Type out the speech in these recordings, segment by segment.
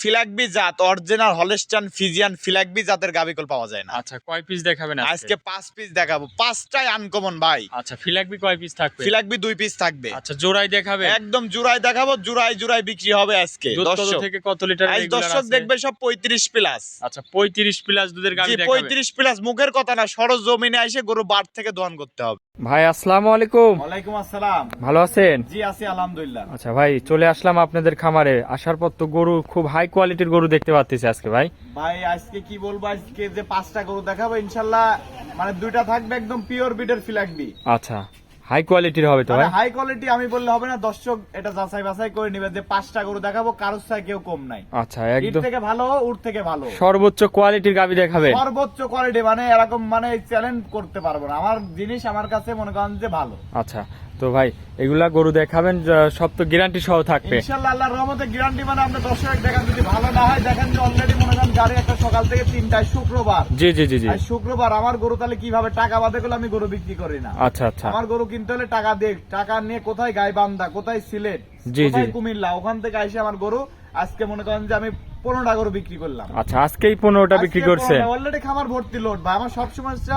ফিলাকবি জাত original হলেস্টান Friesian ফিলাকবি জাতের গাবিকল পাওয়া যায় না। আচ্ছা কয় পিস দেখাবেন আজকে? পাঁচ পিস দেখাবো। পাঁচটাই আনকমন ভাই। আচ্ছা ফিলাকবি কয় পিস থাকবে? ফিলাকবি দুই পিস থাকবে। আচ্ছা জোড়াই দেখাবে একদম জুরাই দেখাবো জুরাই জুরাই বিক্রি হবে আজকে। দর্শক থেকে কত লিটার আজ দর্শক দেখবে সব পঁয়ত্রিশ প্লাস আচ্ছা 35 প্লাস দুধের গাবি দেখাবে পঁয়ত্রিশ প্লাস মুখের কথা না সরজ জমিনে এসে গরু বার থেকে দোয়ান করতে হবে। ভাই আসসালামু আলাইকুম। ওয়ালাইকুম আসসালাম। ভালো আছেন? জি আছি আলহামদুলিল্লাহ। আচ্ছা ভাই চলে আসলাম আপনাদের খামারে। আসার পর তো গরু খুব হাই কোয়ালিটির গরু দেখতে পাচ্ছি আজকে ভাই। ভাই আজকে কি বলব আজকে যে পাঁচটা গরু দেখাবো ইনশাল্লাহ মানে দুইটা থাকবে একদম পিওর বিটের ফিলাকবি আচ্ছা। হাই কোয়ালিটির হবে তো হাই কোয়ালিটি আমি বললে হবে না দর্শক এটা যাচাই বাছাই করে নিবে যে পাঁচটা গরু দেখাবো কারোর সাথে কেউ কম নাই। আচ্ছা একদম। থেকে ভালো উঠ থেকে ভালো। সর্বোচ্চ কোয়ালিটির গাবি দেখাবে সর্বোচ্চ কোয়ালিটি মানে এরকম মানে চ্যালেঞ্জ করতে পারব না। আমার জিনিস আমার কাছে মনে করেন যে ভালো। আচ্ছা তো ভাই এগুলা গরু দেখাবেন সব তো গ্যারান্টি সহ থাকবে। ইনশাল্লাহ আল্লাহর রহমতে গ্যারান্টি মানে আমরা দর্শক দেখেন যদি ভালো না হয় দেখেন যে অলরেডি মনে গাড়ি একটা সকাল থেকে তিনটায় শুক্রবার। জি জি জি জি। শুক্রবার আমার গরু তাহলে কীভাবে টাকা বাদে করলে আমি গরু বিক্রি করি না? আচ্ছা আচ্ছা। আমার গরু কিনতে হলে টাকা দেখ টাকা নিয়ে কোথায় গাইবান্ধা কোথায় সিলেট জি, কোথায় জি। কুমিল্লা ওখান থেকে আইসে আমার গরু আজকে মনে করেন যে আমি পনেরোটা গরু বিক্রি করলাম। আচ্ছা আজকেই পনেরোটা বিক্রি করছে। অলরেডি খামার ভর্তি লোড বা আমার সবসময় হচ্ছে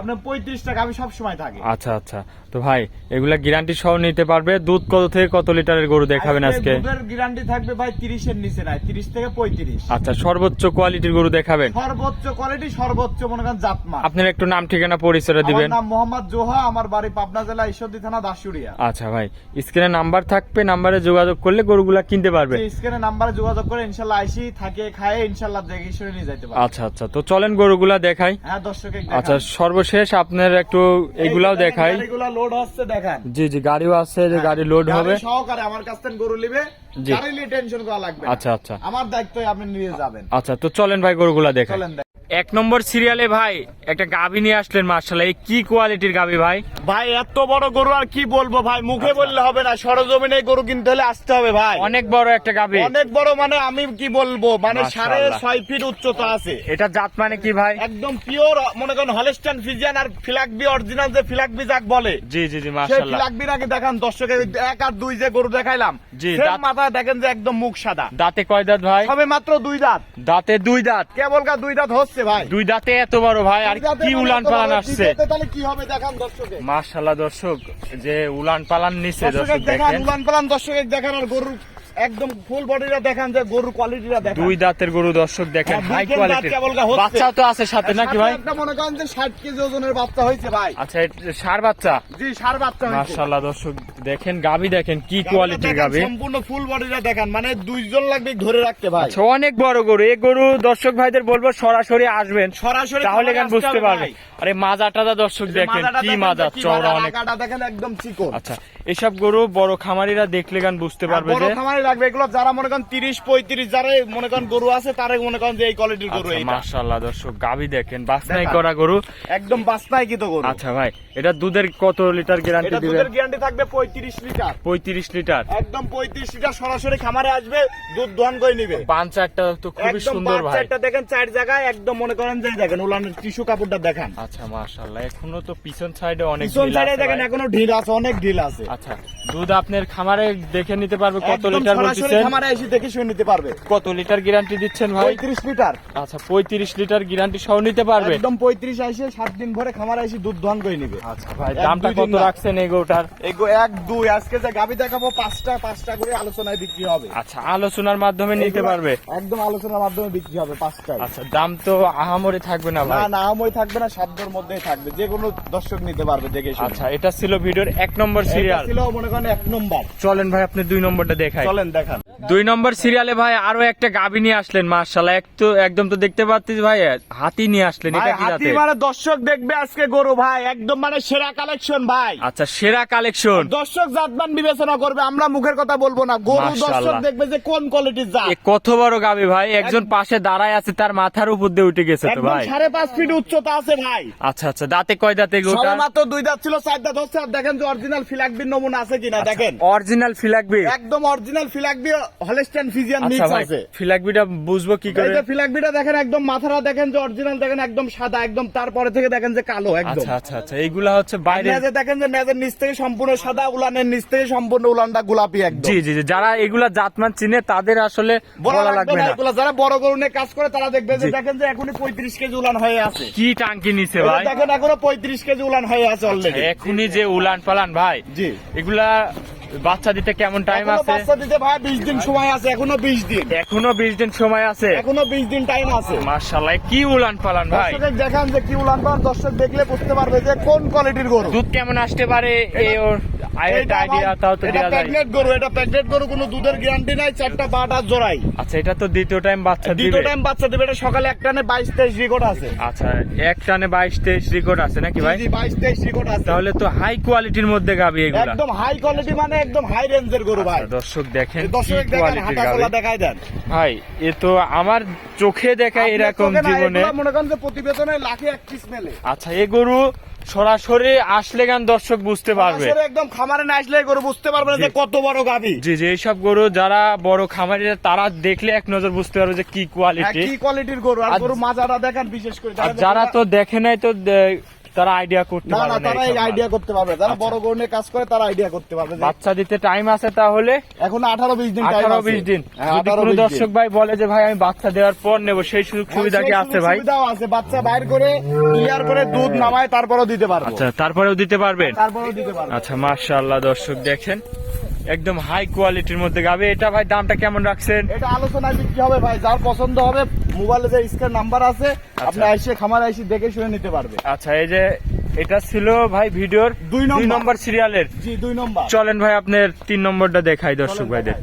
আপনার পঁয়ত্রিশ টাকা আমি সবসময় থাকি। আচ্ছা আচ্ছা। তো ভাই এগুলা গ্যারান্টি সহ নিতে পারবে। দুধ কত থেকে কত লিটারের গরু দেখাবেন আজকে দুধের গ্যারান্টি থাকবে ভাই তিরিশের নিচে নাই তিরিশ থেকে পঁয়ত্রিশ। আচ্ছা সর্বোচ্চ কোয়ালিটির গরু দেখাবেন। সর্বোচ্চ কোয়ালিটি সর্বোচ্চ মনে করেন জাতমা আপনার একটু নাম ঠিকানা পরিচয় দিবেন। নাম মোহাম্মদ জোহা আমার বাড়ি পাবনা জেলা ঈশ্বরদী থানা দাসুরিয়া আচ্ছা ভাই স্ক্রিনে নাম্বার থাকবে নাম্বারে যোগাযোগ করলে গরুগুলা কিনতে পারবে। স্ক্রিনে নাম্বারে যোগাযোগ করে ইনশাল্লাহ আইসি থাকে খায় ইনশাল্লাহ দেখে শুনে নিয়ে যাইতে পারবে। আচ্ছা আচ্ছা। তো চলেন গরুগুলা দেখাই। হ্যাঁ দর্শকে আচ্ছা সর্বশেষ আপনার একটু এগুলাও দেখাই। এগুলা লোড হচ্ছে দেখান। জি জি গাড়িও আছে যে গাড়ি লোড হবে। সহকারে আমার কাছ থেকে গরু নিবে। জি। গাড়ি নিয়ে টেনশন করা লাগবে আচ্ছা আচ্ছা। আমার দায়িত্ব আপনি নিয়ে যাবেন। আচ্ছা তো চলেন ভাই গরুগুলা দেখাই। চলেন দেখ। এক নম্বর সিরিয়ালে ভাই একটা গাভি নিয়ে আসলেন মার্শাল্লাহ। এই কি কোয়ালিটির গাভি ভাই? ভাই এত বড় গরু আর কি বলব ভাই? মুখে বললে হবে না সরজমিনে গরু কিনতে হলে আসতে হবে ভাই। অনেক বড় একটা গাভি। অনেক বড় মানে আমি কি বলব? মানে সাড়ে ছয় ফিট উচ্চতা আছে। এটা জাত মানে কি ভাই? একদম পিওর মনে করেন হলেস্টান ফিজিয়ান আর ফিলাকবি অরিজিনাল যে ফিলাকবি যাক বলে। জি জি জি সেই মার্শাল্লাহ ফিলাকবির আগে দেখান দর্শকে এক আর দুই যে গরু দেখাইলাম জি, দাঁত- মাথা দেখেন যে একদম মুখ সাদা। দাঁতে কয় দাঁত ভাই? সবে মাত্র দুই দাঁত। দাঁতে দুই দাঁত। কেবল কা দুই দাঁত হচ্ছে। ভাই? দুই দাঁতে এত বড় ভাই আর কি মানে উলান পালান আসছে? তাহলে কি হবে দেখান দর্শকে যে উলান পালান নিচে দর্শকে দর্শক দেখেন উলান পালান দর্শক দেখান আর গরুর একদম ফুল বডিটা দেখান যে গরুর কোয়ালিটিটা দেখান। দুই দাঁতের গরু দর্শক দেখেন হ্যাঁ, হাই হচ্ছে। বাচ্চাও তো আছে সাথে নাকি ভাই? একটা মনে করেন যে ষাট কেজি ওজনের বাচ্চা হয়েছে ভাই। আচ্ছা সার বাচ্চা? জি সার বাচ্চা হয়েছে। মার্শাল্লাহ দর্শক দেখেন গাবি দেখেন কি কোয়ালিটির গাবি সম্পূর্ণ ফুল বডিটা দেখান। মানে দুইজন লাগবে ধরে রাখতে ভাই। আচ্ছা অনেক বড় গরু। এই গরু দর্শক ভাইদের বলব সরাসরি আসবেন। সরাসরি তাহলে কেন বুঝতে পারবে। আরে মাজা টাজা দর্শক দেখেন কি মাজা চওড়া অনেক। আগাটা দেখেন একদম চিকন। আচ্ছা এসব গরু বড় খামারিরা দেখলে গান বুঝতে আর পারবে যে লাগবে এগুলো যারা মনে করেন তিরিশ পঁয়ত্রিশ যারা মনে করেন গরু আছে তারা মনে করেন যে এই কোয়ালিটির গরু এইটা। দর্শক গাবি দেখেন বাসনাই করা গরু। একদম কি তো গরু। আচ্ছা ভাই এটা দুধের কত লিটার গ্যারান্টি দিবেন? দুধের গ্যারান্টি থাকবে পঁয়ত্রিশ লিটার। পঁয়ত্রিশ লিটার। একদম পঁয়ত্রিশ লিটার সরাসরি খামারে আসবে দুধ দোয়ান করে নিবে। তো খুবই সুন্দর ভাই। দেখেন চার জায়গায় একদম মনে করেন যে দেখেন উলানের টিস্যু কাপড়টা দেখান। আচ্ছা মার্শাল্লাহ এখনও তো পিছন সাইডে অনেক পিছন সাইডে দেখেন এখনও ঢিল আছে অনেক ঢিল আছে। আচ্ছা দুধ আপনার খামারে দেখে নিতে পারবে কত একদম লিটার সরাসরি বলতেছেন? খামারে এসে দেখে শুনে নিতে পারবে। কত লিটার গ্যারান্টি দিচ্ছেন ভাই? পঁয়ত্রিশ লিটার। আচ্ছা পঁয়ত্রিশ লিটার গ্যারান্টি সহ নিতে পারবে? একদম পঁয়ত্রিশ আইসে সাত দিন ভরে খামারে এসে দুধ করে নিবে। আচ্ছা ভাই দামটা কত না। রাখছেন এই গরুটার? এগো এক দুই আজকে যে গাবি দেখাবো পাঁচটা পাঁচটা করে আলোচনায় বিক্রি হবে। আচ্ছা আলোচনার মাধ্যমে নিতে পারবে? একদম আলোচনার মাধ্যমে বিক্রি হবে পাঁচটায় আচ্ছা দাম তো আহামরি থাকবে না না ভাই? না আমই থাকবে না সাধ্যর মধ্যেই থাকবে। যে কোনো দর্শক নিতে পারবে দেখে আচ্ছা এটা ছিল ভিডিওর এক নম্বর সিরিয়াল ছিল মনে করেন এক নম্বর। চলেন ভাই আপনি দুই নম্বরটা দেখাই। চলেন দেখান। দুই নম্বর সিরিয়ালে ভাই আরও একটা গাবি নিয়ে আসলেন মার্শাল্লাহ এক তো একদম তো দেখতে পাচ্ছি ভাই হাতি নিয়ে আসলেন এটা কি হাতি মানে দর্শক দেখবে আজকে গরু ভাই একদম মানে সেরা কালেকশন ভাই। আচ্ছা সেরা কালেকশন দর্শক জাতমান বিবেচনা করবে আমরা মুখের কথা বলব না। গরু দর্শক দেখবে যে কোন কোয়ালিটির জাত। কত বড় গাবি ভাই একজন পাশে দাঁড়ায় আছে তার মাথার উপর দিয়ে উঠে গেছে তো ভাই। সাড়ে পাঁচ ফিট উচ্চতা আছে ভাই। আচ্ছা আচ্ছা দাঁতে কয় দাঁতে গোটা মাত্র দুই দাঁত ছিল চার দাঁত হচ্ছে। আর দেখেন যে অরিজিনাল ফিলাকবির নমুনা আছে কিনা দেখেন। অরিজিনাল ফিলাকবি একদম অরিজিনাল ফিলাকবি ফিজিয়ান আচ্ছা মিক্স আছে। ফিলাকবিটা বুঝব কি করে? ফিলাকবিটা দেখেন একদম মাথাটা দেখেন যে অরিজিনাল দেখেন একদম সাদা একদম তারপরে থেকে দেখেন যে কালো একদম। আচ্ছা আচ্ছা আচ্ছা এইগুলা হচ্ছে বাইরে দেখেন যে নিচ থেকে সম্পূর্ণ সাদা উলানের নিচ থেকে সম্পূর্ণ উলানটা গোলাপি একদম। জি জি যারা এগুলা জাতমান চিনে তাদের আসলে বলা লাগবে না এগুলা যারা বড় গরু নিয়ে কাজ করে তারা দেখবে যে দেখেন যে এখনই পঁয়ত্রিশ কেজি উলান হয়ে আছে। কি টাঙ্কি নিছে ভাই? দেখেন এখনও পঁয়ত্রিশ কেজি উলান হয়ে আছে অলরেডি এখনই যে উলান পালান ভাই জি। এগুলা বাচ্চা দিতে কেমন টাইম আছে? বাচ্চা দিতে ভাই বিশ দিন সময় আছে এখনও বিশ দিন। এখনও বিশ দিন সময় আছে? এখনও বিশ দিন টাইম আছে। মাশাআল্লাহ কি উলান পালান ভাই? দর্শক দেখান যে কি উলান পালান দর্শক দেখলে বুঝতে পারবে যে কোন কোয়ালিটির গরু। দুধ কেমন আসতে পারে এই ওর এটা আইডিয়া তাও তো এটা যায়। প্রেগনেন্ট গরু এটা প্রেগনেন্ট গরু কোনো দুধের গ্যারান্টি নাই চারটা বাট জোড়াই। আচ্ছা এটা তো দ্বিতীয় টাইম বাচ্চা দ্বিতীয় টাইম বাচ্চা দেবে এটা সকালে একটা নে বাইশ তেইশ রেকর্ড আছে। আচ্ছা এক টানে বাইশ তেইশ রেকর্ড আছে নাকি ভাই? বাইশ তেইশ রেকর্ড আছে। তাহলে তো হাই কোয়ালিটির মধ্যে গাবি এগুলা। একদম হাই কোয়ালিটি মানে একদম হাই রেঞ্জের গরু ভাই। আচ্ছা, দর্শক দেখেন দর্শক দেখেন দেখাই দেন। ভাই এ তো আমার চোখে দেখায় এরকম জীবনে। মনে করেন যে প্রতিবেদনে লাখে এক পিস মেলে। আচ্ছা এ গরু সরাসরি আসলে গান দর্শক বুঝতে পারবে? একদম খামারে না আসলে গরু বুঝতে পারবে না যে কত বড় গাভী। জি যে এইসব গরু যারা বড় খামারে তারা দেখলে এক নজর বুঝতে পারবে যে কি হ্যাঁ, কোয়ালিটি কি কোয়ালিটির গরু? আর গরু মাজাটা দেখেন বিশেষ করে। যারা তো দেখে নাই তো তারা আইডিয়া করতে পারবে না তারা আইডিয়া করতে পারবে। যারা আচ্ছা। বড় গরু কাজ করে তারা আইডিয়া করতে পারবে বাচ্চা দিতে টাইম আছে তাহলে? এখন আঠারো বিশ দিন time আঠারো আছে। বিশ দিন। হ্যাঁ, যদি কোনো দর্শক ভাই বলে যে ভাই আমি বাচ্চা দেওয়ার পর নেব সেই সুযোগ সুবিধা কি আছে ভাই? সুবিধাও আছে। বাচ্চা বাইর করে ক্লিয়ার করে দুধ নামায় তারপরেও দিতে পারব। আচ্ছা তারপরেও দিতে পারবেন? তারপরেও দিতে পারব। আচ্ছা মার্শাল্লাহ দর্শক দেখেন। একদম হাই কোয়ালিটির মধ্যে গাবে। এটা ভাই দামটা কেমন রাখছেন? এটা আলোচনায় বিক্রি হবে ভাই। যার পছন্দ হবে মোবাইলে যে স্ক্যান নাম্বার আছে আপনি আইসে খামার আইসে দেখে শুনে নিতে পারবে। আচ্ছা এই যে এটা ছিল ভাই ভিডিওর দুই নম্বর। নম্বর সিরিয়ালের জি দুই নম্বর। চলেন ভাই আপনার তিন নম্বরটা দেখাই দর্শক ভাইদের।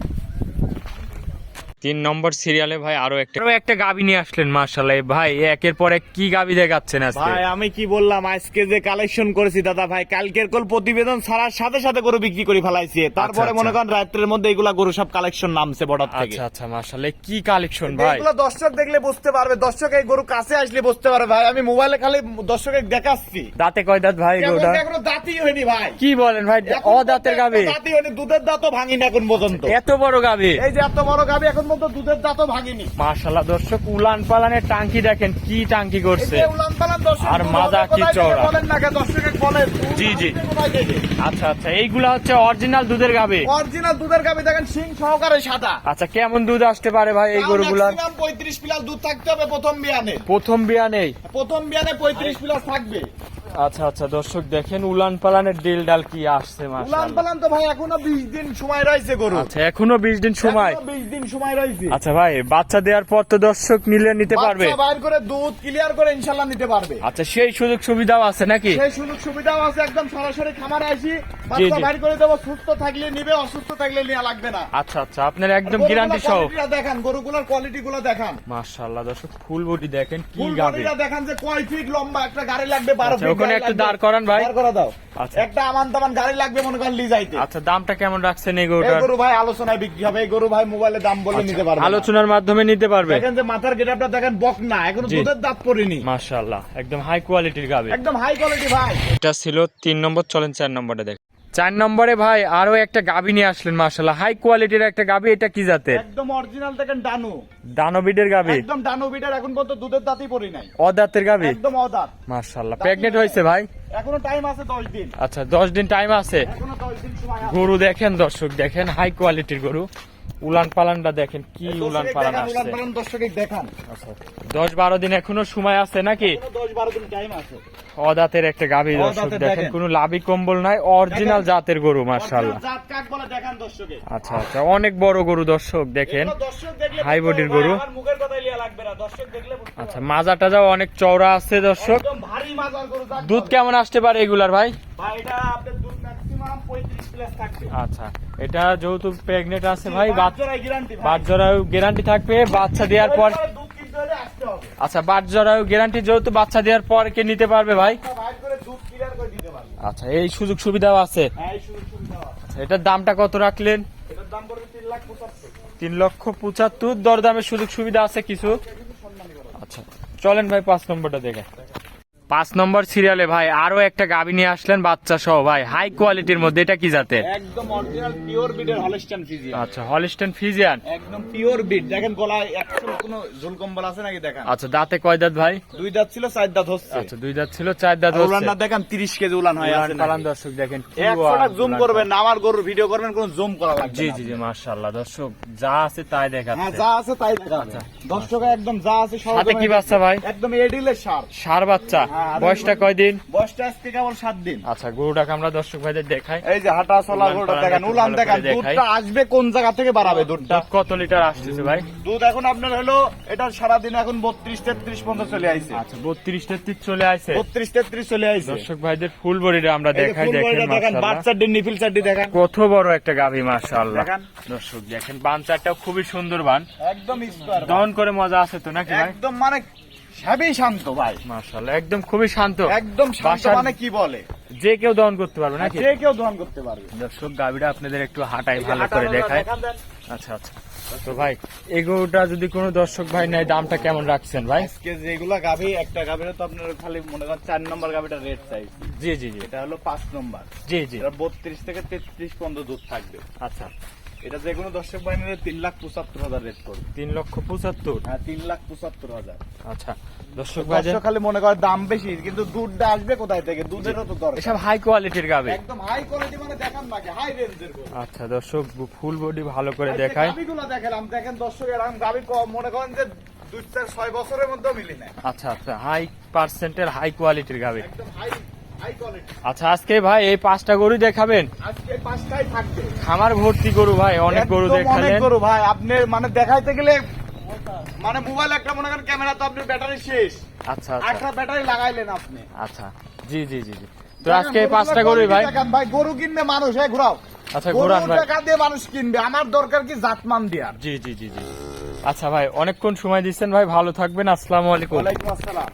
তিন নম্বর সিরিয়ালে ভাই আরও একটা আরও একটা গাবি নিয়ে আসলেন মার্শাল্লাহ ভাই একের পর এক কি গাবি দেখাচ্ছেন আজকে? ভাই আমি কি বললাম আজকে যে কালেকশন করেছি দাদা ভাই কালকের কল প্রতিবেদন ছাড়ার সাথে সাথে গরু বিক্রি করে ফেলাইছি। তারপরে আচ্ছা। মনে করেন রাত্রের মধ্যে এগুলা গরু সব কালেকশন নামছে বর্ডার থেকে। আচ্ছা আচ্ছা মার্শাল্লাহ কি কালেকশন ভাই? এগুলো দর্শক দেখলে বুঝতে পারবে দর্শক এই গরু কাছে আসলে বুঝতে পারবে ভাই। আমি মোবাইলে খালি দর্শকের দেখাচ্ছি। দাঁতে কয় দাঁত ভাই এখনও দাঁতই হয়নি ভাই। কি বলেন ভাই এখন অ দাঁতের গাবি? দাঁতই হয়নি দুধের দাঁতও ভাঙিনি এখন পর্যন্ত। এত বড় গাবি? এই যে এত বড় গাবি এখন পর্যন্ত দুধের দাঁতও ভাঙিনি মার্শাল্লাহ দর্শক উলান পালানের টাঙ্কি দেখেন কি টাঙ্কি এই করছে উলান পালান দর্শক আর মাজা কি চওড়া। বলেন না দর্শকে বলেন। জি, জি। আচ্ছা আচ্ছা এইগুলা হচ্ছে অরিজিনাল দুধের গাবি অরিজিনাল দুধের গাবি দেখেন সিং সহকারে সাদা। আচ্ছা কেমন দুধ আসতে পারে ভাই এই গরুগুলার? পঁয়ত্রিশ প্লাস দুধ থাকতে হবে প্রথম বিয়ানে। প্রথম বিয়া নেই প্রথম বিয়ানে পঁয়ত্রিশ প্লাস থাকবে। আচ্ছা আচ্ছা দর্শক দেখেন উলান পালানের ডিল ডাল কি আসছে উলান পালান তো ভাই এখনও বিশ দিন সময় রয়েছে গরু আচ্ছা এখনও বিশ দিন সময়। বিশ দিন সময় রয়েছে। আচ্ছা ভাই বাচ্চা দেওয়ার পর তো দর্শক নিলে নিতে পারবে। বাচ্চা বাইর করে দুধ ক্লিয়ার করে ইনশাল্লাহ নিতে পারবে। আচ্ছা সেই সুযোগ সুবিধাও আছে নাকি? সেই সুযোগ সুবিধাও আছে একদম সরাসরি খামারে আসি বাচ্চা বাইর করে দেবো সুস্থ থাকলে নিবে অসুস্থ থাকলে নেওয়া লাগবে না। আচ্ছা আচ্ছা আপনার একদম গ্যারান্টি সহ। দেখান গরুগুলোর কোয়ালিটি গুলো দেখান। মাশাআল্লাহ দর্শক ফুল বডি দেখেন কি ফুল গাবে। দেখান যে কয় ফিট লম্বা একটা গাড়ি লাগবে বারো আচ্ছা, ফিট ওখানে একটা দাঁড় করান ভাই। দাঁড় করা দাও। আচ্ছা। একটা আমান তামান গাড়ি লাগবে মনে করেন লিজাইতে আচ্ছা দামটা কেমন রাখছেন এই গরুটা গরু ভাই আলোচনায় বিক্রি হবে এই গরু ভাই মোবাইলে দাম বলে নিতে পারবে আলোচনার মাধ্যমে নিতে পারবে। দেখেন যে মাথার গেটআপটা দেখেন বক না এখনও দুধের দাঁত পড়েনি। মাশাআল্লাহ একদম হাই কোয়ালিটির গাবে। একদম হাই কোয়ালিটি ভাই। এটা ছিল তিন নম্বর চলেন চার নম্বরটা দেখ। চার নম্বরে ভাই আরও একটা গাবি নিয়ে আসলেন মাশাআল্লাহ। হাই কোয়ালিটির একটা গাবি এটা কি জাতে একদম অরিজিনাল দেখেন ডানু। বিডের গাবি? একদম ডানো বিডের এখন পর্যন্ত দুধের দাঁতই পড়ি নাই। অদাতের গাবি? একদম অদাত। মাশাআল্লাহ। প্রেগনেন্ট হয়েছে ভাই? এখনও টাইম আছে দশ দিন। আচ্ছা দশ দিন টাইম আছে। এখনও দশ দিন সময় আছে। গরু দেখেন দর্শক দেখেন হাই কোয়ালিটির গরু। উলান পালানটা দেখেন কি উলান পালান আসছে। দর্শকের দেখান। আচ্ছা। দশ বারো দিন এখনও সময় আছে নাকি? অদাতের একটা গাভী দর্শক দেখেন। কোনো লাভি কম্বল নাই অরিজিনাল জাতের গরু মার্শাল্লাহ দর্শকে। আচ্ছা আচ্ছা অনেক বড় গরু দর্শক দেখেন। হাই বডির গরু। আচ্ছা মাজা টাজাও অনেক চওড়া আছে দর্শক। দুধ কেমন আসতে পারে এগুলার ভাই? ভাই এটা আপনার দুধ ম্যাক্সিমাম পঁয়ত্রিশ প্লাস থাকবে আচ্ছা এটা যেহেতু প্রেগনেন্ট আছে ভাই বাচ্চারাও গ্যারান্টি থাকবে বাচ্চা দেওয়ার পর আচ্ছা বাচ্চারাও গ্যারান্টি যেহেতু বাচ্চা দেওয়ার পর কে নিতে পারবে ভাই? আচ্ছা এই সুযোগ সুবিধাও আছে। হ্যাঁ। আচ্ছা, এটার দামটা কত রাখলেন? তিন লক্ষ পঁচাত্তর দরদামের সুযোগ সুবিধা আছে কিছু? আচ্ছা চলেন ভাই পাঁচ নম্বরটা দেখে। পাঁচ নম্বর সিরিয়ালে ভাই আরও একটা গাবি নিয়ে আসলেন বাচ্চা সহ ভাই। হাই কোয়ালিটির মধ্যে এটা কি জাতের? একদম অরিজিনাল পিওর হলস্টাইন ফিজিয়ান আচ্ছা হলিস্টন ফিজিয়ান একদম পিওর বিড দেখেন গলায় একশো কোনো ঝুল কম্বল আছে নাকি দেখেন? আচ্ছা দাঁতে কয় দাঁত ভাই? দুই দাঁত ছিল চার দাঁত হচ্ছে। আচ্ছা দুই দাঁত ছিল চার দাঁত না দেখেন তিরিশ কেজি উলান হয় আছে পালান দর্শক দেখেন জুম করবেন আমার গরুর ভিডিও করবেন কোন জুম করা লাগবে জি জি জি মাশাআল্লাহ দর্শক যা আছে তাই হ্যাঁ যা আছে তাই দেখাচ্ছে। দর্শক একদম যা আছে সব সাথে কি বাচ্চা ভাই? একদম এডিলের সার। সার বাচ্চা। বয়সটা কয়দিন? বয়সটা আজকে কেবল সাত দিন। আচ্ছা গরুটাকে আমরা দর্শক ভাইদের দেখাই। এই যে হাঁটা চলা গরুটা দেখেন উলান দেখেন দুধটা আসবে কোন জায়গা থেকে বাড়াবে দুধটা? কত লিটার আসতেছে ভাই? দুধ এখন আপনার হলো এটা সারাদিন এখন বত্রিশ তেত্রিশ পর্যন্ত চলে আইছে। আচ্ছা বত্রিশ তেত্রিশ চলে আসে বত্রিশ তেত্রিশ চলে আইছে। দর্শক ভাইদের ফুল বডিটা আমরা দেখাই দেখেন ডিম নিফিল চারটি দেখেন। কত বড় একটা গাভী মাশাআল্লাহ। দর্শক দেখেন বানচারটাও খুবই সুন্দর বান। একদম দহন করে মজা আছে তো নাকি ভাই? একদম মানে সবই শান্ত ভাই। মাশাআল্লাহ একদম খুবই শান্ত। একদম শান্ত মানে কি বলে? যে কেউ দহন করতে পারবে নাকি? যে কেউ দোয়ান করতে পারবে। দর্শক গাভীটা আপনাদের একটু হাঁটাই ভালো করে দেখায়। আচ্ছা আচ্ছা। তো ভাই এগুলোটা যদি কোনো দর্শক ভাই নেয় দামটা কেমন রাখছেন ভাই? আজকে যেগুলা গাভি একটা গাভির তো আপনার খালি মনে করেন চার নম্বর গাভিটা রেট চাই জি জি জি। এটা হলো পাঁচ নম্বর। জি জি। এটা বত্রিশ থেকে তেত্রিশ পর্যন্ত দুধ থাকবে। আচ্ছা। এটা যে কোনো দর্শক বাহিনীর তিন লাখ পঁচাত্তর হাজার রেট করবে তিন লক্ষ পঁচাত্তর? হ্যাঁ তিন লাখ পঁচাত্তর হাজার। আচ্ছা দর্শক ভাই খালি মনে করে দাম বেশি কিন্তু দুধটা আসবে কোথায় থেকে? দুধেরও তো দরকার। এসব হাই কোয়ালিটির গাবে। একদম হাই কোয়ালিটি মানে দেখান নাকি হাই রেঞ্জের আচ্ছা দর্শক ফুল বডি ভালো করে দেখায়। গাভিগুলো দেখালাম। দেখেন দর্শক এরকম কম মনে করেন যে দুই চার ছয় বছরের মধ্যেও মিলি না আচ্ছা আচ্ছা হাই পার্সেন্টের হাই কোয়ালিটির গাবে। একদম হাই আচ্ছা আজকে ভাই এই পাঁচটা গরু দেখাবেন? আজকে পাঁচটাই থাকবে। খামার ভর্তি গরু ভাই অনেক গরু অনেক গরু ভাই আপনি মানে দেখাইতে গেলে মানে মোবাইল একটা মনে করেন ক্যামেরা তো আপনি ব্যাটারি শেষ। আচ্ছা আচ্ছা। ব্যাটারি লাগাইলেন আপনি। আচ্ছা জি জি জি জি। তো আজকে পাঁচটা গরুই ভাই? ভাই গরু কিনবে মানুষ হ্যাঁ ঘুরাও। আচ্ছা, ঘুরান ভাই। টাকা দিয়ে মানুষ কিনবে আমার দরকার কি জাতমান দেওয়ার? জি জি জি জি। আচ্ছা ভাই অনেকক্ষণ সময় দিচ্ছেন ভাই ভালো থাকবেন আসসালামু আলাইকুম। ওয়ালাইকুম আসসালাম।